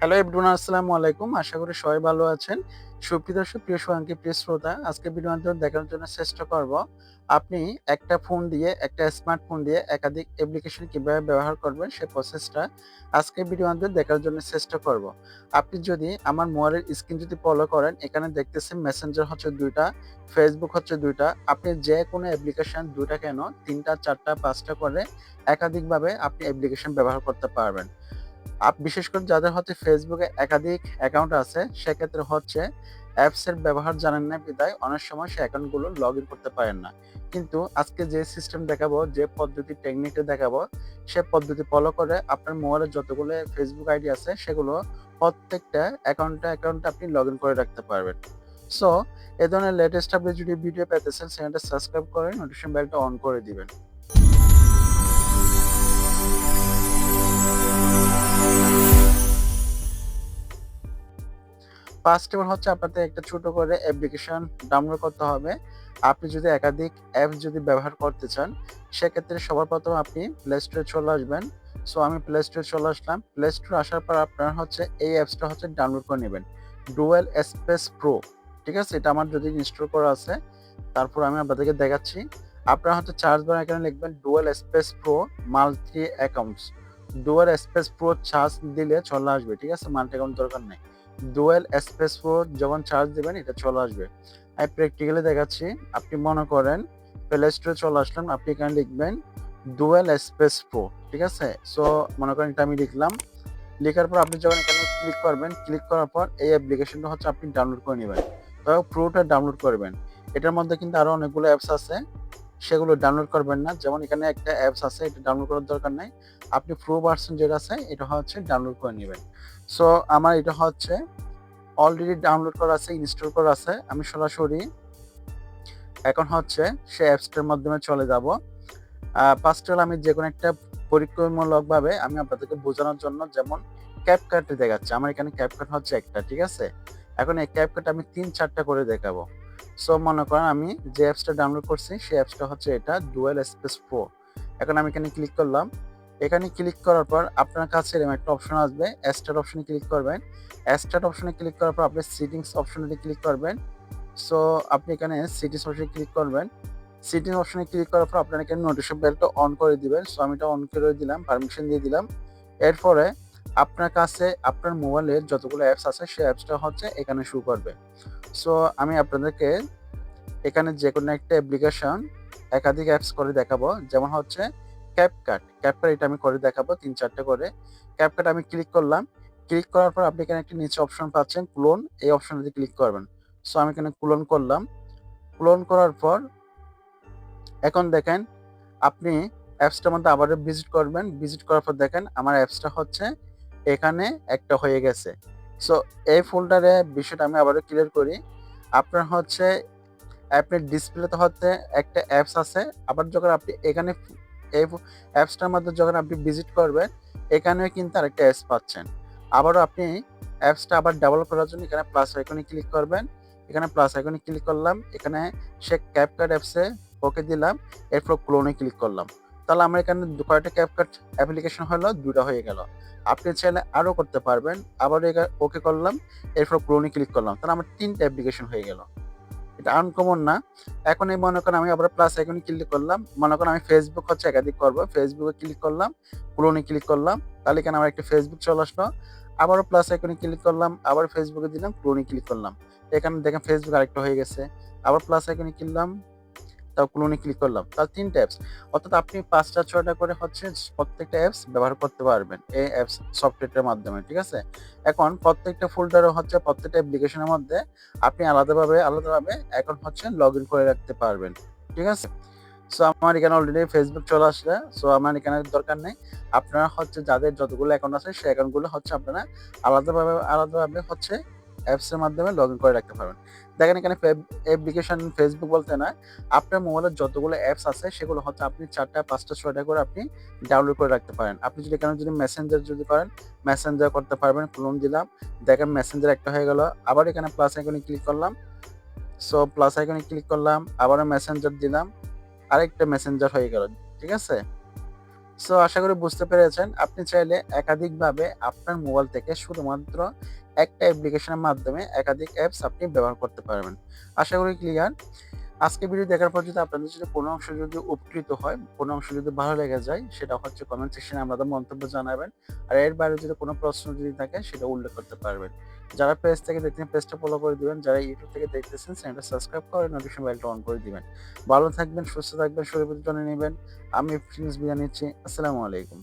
Hello everyone আসসালামু আলাইকুম। আশা করি সবাই ভালো আছেন। সুপ্রিয় দর্শক, প্রিয় সোহাঙ্কি প্রিয় শ্রোতা আজকে ভিডিও মাধ্যমে দেখানোর জন্য চেষ্টা করব আপনি একটা ফোন দিয়ে, একটা স্মার্টফোন দিয়ে একাধিক অ্যাপ্লিকেশন কীভাবে ব্যবহার করবেন সেই প্রসেসটা আজকে ভিডিও মাধ্যমে দেখার জন্য চেষ্টা করব। আপনি যদি আমার মোবাইলের স্ক্রিন যদি ফলো করেন, এখানে দেখতেছেন মেসেঞ্জার হচ্ছে দুইটা ফেসবুক হচ্ছে দুইটা। আপনি যে কোনো অ্যাপ্লিকেশন দুইটা কেন, তিনটা, চারটা, পাঁচটা করে একাধিকভাবে আপনি অ্যাপ্লিকেশন ব্যবহার করতে পারবেন। আপ, বিশেষ করে যাদের হচ্ছে ফেসবুকে একাধিক অ্যাকাউন্ট আছে, সেক্ষেত্রে হচ্ছে অ্যাপসের ব্যবহার জানেন না বিদায়, অনেক সময় সে অ্যাকাউন্টগুলো লগ ইন করতে পারেন না। কিন্তু আজকে যে সিস্টেম দেখাবো, যে পদ্ধতি টেকনিকটা দেখাবো, সে পদ্ধতি ফলো করে আপনার মোবাইলে যতগুলো ফেসবুক আইডি আছে, সেগুলো প্রত্যেকটা অ্যাকাউন্টে অ্যাকাউন্টে আপনি লগ ইন করে রাখতে পারবেন। সো এ ধরনের লেটেস্ট আপডেট যদি ভিডিও পেতেছেন চ্যানেলটা সাবস্ক্রাইব করে নোটিফিকেশন বেলটা অন করে দিবেন। ফার্স্ট অফ হচ্ছে আপনাদের একটা ছোট করে অ্যাপ্লিকেশন ডাউনলোড করতে হবে। আপনি যদি একাধিক অ্যাপস যদি ব্যবহার করতে চান, সেক্ষেত্রে সবার প্রথম আপনি প্লে স্টোরে চলে আসবেন। সো আমি প্লে স্টোরে চলে আসলাম। প্লে স্টোর আসার পর আপনার হচ্ছে এই অ্যাপসটা হচ্ছে ডাউনলোড করে নেবেন। ডুয়েল স্পেস প্রো ঠিক আছে? এটা আমার যদি ইনস্টল করা আছে, তারপর আমি আপনাদেরকে দেখাচ্ছি। আপনারা হচ্ছে চার্জ বার এখানে লিখবেন dual space pro multi accounts dual space pro search দিলে চলে আসবে, ঠিক আছে? মাল্টি অ্যাকাউন্ট দরকার নেই। ডুয়েল স্পেস প্রো যখন চার্জ দেবেন, এটা চলে আসবে। আমি প্র্যাকটিক্যালি দেখাচ্ছি, আপনি মনে করেন প্লে স্টোরে চলে আসলাম, আপনি এখানে লিখবেন ডুয়েল স্পেস প্রো ঠিক আছে? সো মনে করেন এটা আমি লিখলাম। লেখার পর আপনি যখন এখানে ক্লিক করবেন ক্লিক করার পর এই অ্যাপ্লিকেশনটা হচ্ছে আপনি ডাউনলোড করে নেবেন। তবে প্রোটা ডাউনলোড করবেন। এটার মধ্যে কিন্তু আরও অনেকগুলো অ্যাপস আছে। সেগুলো ডাউনলোড করবেন না। যেমন এখানে একটা অ্যাপস আছে, এটা ডাউনলোড করার দরকার নাই। আপনি প্রো ভার্সন যেটা আছে, এটা হচ্ছে ডাউনলোড করে নেবেন। সো আমার এটা হচ্ছে অলরেডি ডাউনলোড করা আছে ইনস্টল করা আছে। আমি সরাসরি এখন হচ্ছে সে অ্যাপসটার মাধ্যমে চলে যাব। ফার্স্ট আমি যে কোনো একটা পরীক্ষামূলকভাবে আমি আপনাদেরকে বোঝানোর জন্য যেমন ক্যাপকাটে দেখাচ্ছি। আমার এখানে ক্যাপকাট হচ্ছে একটা, ঠিক আছে? এখন এই ক্যাপকাট আমি তিন চারটা করে দেখাবো। সো মনে করেন আমি যে অ্যাপসটা ডাউনলোড করছি, সেই অ্যাপসটা হচ্ছে এটা ডুয়েল স্পেস প্রো এখন আমি এখানে ক্লিক করলাম। এখানে ক্লিক করার পর আপনার কাছে এরকম একটা অপশন আসবে স্টার্ট অপশনে ক্লিক করবেন। স্টার্ট অপশনে ক্লিক করার পর আপনি সিটিংস অপশনে ক্লিক করবেন। সো আপনি এখানে সিটিংস অপশনে ক্লিক করবেন। সিটিং অপশনে ক্লিক করার পর আপনার এখানে নোটিফিকেশন বেলটা অন করে দিবেন। সো আমি এটা অন করে দিলাম পারমিশন দিয়ে দিলাম। এরপরে আপনার কাছে আপনার মোবাইলের যতগুলো অ্যাপস আছে, সেই অ্যাপসটা হচ্ছে এখানে শু করবে। সো আমি আপনাদেরকে এখানে যে কোনো একটা অ্যাপ্লিকেশন একাধিক অ্যাপস করে দেখাবো। যেমন হচ্ছে ক্যাপকাট ক্যাপকাট এটা আমি করে দেখাবো তিন চারটে করে। ক্যাপকাট আমি ক্লিক করলাম। ক্লিক করার পর আপনি এখানে একটি নিচে অপশন পাচ্ছেন ক্লোন এই অপশনটি ক্লিক করবেন। সো আমি এখানে ক্লোন করলাম। ক্লোন করার পর এখন দেখেন আপনি অ্যাপসটার মধ্যে আবার ভিজিট করবেন। ভিজিট করার পর দেখেন আমার অ্যাপসটা হচ্ছে এখানে একটা হয়ে গেছে। সো এই ফোল্ডারে বিষয়টা আমি আবারও ক্লিয়ার করি। আপনার হচ্ছে অ্যাপের ডিসপ্লেতে হচ্ছে একটা অ্যাপস আছে। আবার যখন আপনি এখানে এই অ্যাপসটার মধ্যে যখন আপনি ভিজিট করবেন, এখানেও কিন্তু আরেকটা অ্যাপস পাচ্ছেন। আবারও আপনি অ্যাপসটা আবার ডাবল করার জন্য এখানে প্লাস আইকনে ক্লিক করবেন। এখানে প্লাস আইকনে ক্লিক করলাম। এখানে সে ক্যাপকাট অ্যাপসে ওকে দিলাম। এরপর ক্লোনে ক্লিক করলাম। তাহলে আমার এখানে কয়েকটা ক্যাপকাট অ্যাপ্লিকেশন হলো দুটা হয়ে গেল। আপনি চাইলে আরও করতে পারবেন। আবার ওকে করলাম, এরপর ক্লোনে ক্লিক করলাম। তাহলে আমার তিনটা অ্যাপ্লিকেশন হয়ে গেল। এটা আনকমন না। এখন এই মনে করেন আমি আবার প্লাস আইকনে ক্লিক করলাম। মনে করেন আমি ফেসবুক হচ্ছে একাধিক করব। ফেসবুকে ক্লিক করলাম ক্লোনে ক্লিক করলাম। তাহলে এখানে আমার একটা ফেসবুক চলে আসলো। আবারও প্লাস আইকনে ক্লিক করলাম, আবার ফেসবুকে দিলাম ক্লোনে ক্লিক করলাম। এখানে দেখেন ফেসবুক আরেকটা হয়ে গেছে। আবার প্লাস আইকনে কিনলাম তাও ক্লোনে ক্লিক করলাম। তার তিনটা অ্যাপস অর্থাৎ আপনি পাঁচটা, ছয়টা করে হচ্ছে প্রত্যেকটা অ্যাপস ব্যবহার করতে পারবেন এই অ্যাপস সফটওয়্যারটার মাধ্যমে, ঠিক আছে? এখন প্রত্যেকটা ফোল্ডারও হচ্ছে প্রত্যেকটা অ্যাপ্লিকেশনের মধ্যে আপনি আলাদাভাবে আলাদাভাবে এখন হচ্ছে লগ ইন করে রাখতে পারবেন, ঠিক আছে? সো আমার এখানে অলরেডি ফেসবুক চলে আসলে। সো আমার এখানে দরকার নেই। আপনারা হচ্ছে যাদের যতগুলো অ্যাকাউন্ট আছে, সেই অ্যাকাউন্টগুলো হচ্ছে আপনারা আলাদাভাবে আলাদাভাবে হচ্ছে অ্যাপসের মাধ্যমে লগ ইন করে রাখতে পারবেন। দেখেন এখানে অ্যাপ্লিকেশন ফেসবুক বলতে না আপনার মোবাইলের যতগুলো অ্যাপস আছে, সেগুলো হচ্ছে আপনি চারটা, পাঁচটা, ছয়টা করে আপনি ডাউনলোড করে রাখতে পারেন। আপনি যদি এখানে যদি মেসেঞ্জার যদি করেন মেসেঞ্জার করতে পারবেন ক্লোন দিলাম, দেখেন মেসেঞ্জার একটা হয়ে গেল। আবার এখানে প্লাস আইকনে ক্লিক করলাম সো প্লাস আইকনে ক্লিক করলাম, আবারও মেসেঞ্জার দিলাম, আরেকটা মেসেঞ্জার হয়ে গেল, ঠিক আছে? সো আশা করি বুঝতে পেরেছেন। আপনি চাইলে একাধিকভাবে আপনার মোবাইল থেকে শুধুমাত্র একটা অ্যাপ্লিকেশনের মাধ্যমে একাধিক অ্যাপস আপনি ব্যবহার করতে পারবেন। আশা করি ক্লিয়ার আজকে ভিডিও দেখার পর যদি আপনাদের যদি কোনো অংশ যদি উপকৃত হয়, কোনো অংশ যদি ভালো লেগে যায়, সেটা হচ্ছে কমেন্ট সেকশনে আপনাদের মন্তব্য জানাবেন। আর এর বাইরে যদি কোনো প্রশ্ন যদি থাকে, সেটা উল্লেখ করতে পারবেন। যারা পেজ থেকে দেখতেছেন পেজটা ফলো করে দিবেন। যারা ইউটিউব থেকে দেখতেছেন চ্যানেলটা সাবস্ক্রাইব করে নোটিফিকেশন বেলটা অন করে দিবেন। ভালো থাকবেন, সুস্থ থাকবেন, শরীর যত্ন নেবেন। আমি প্রিন্স বিয়া নিচ্ছি। আসসালামু আলাইকুম।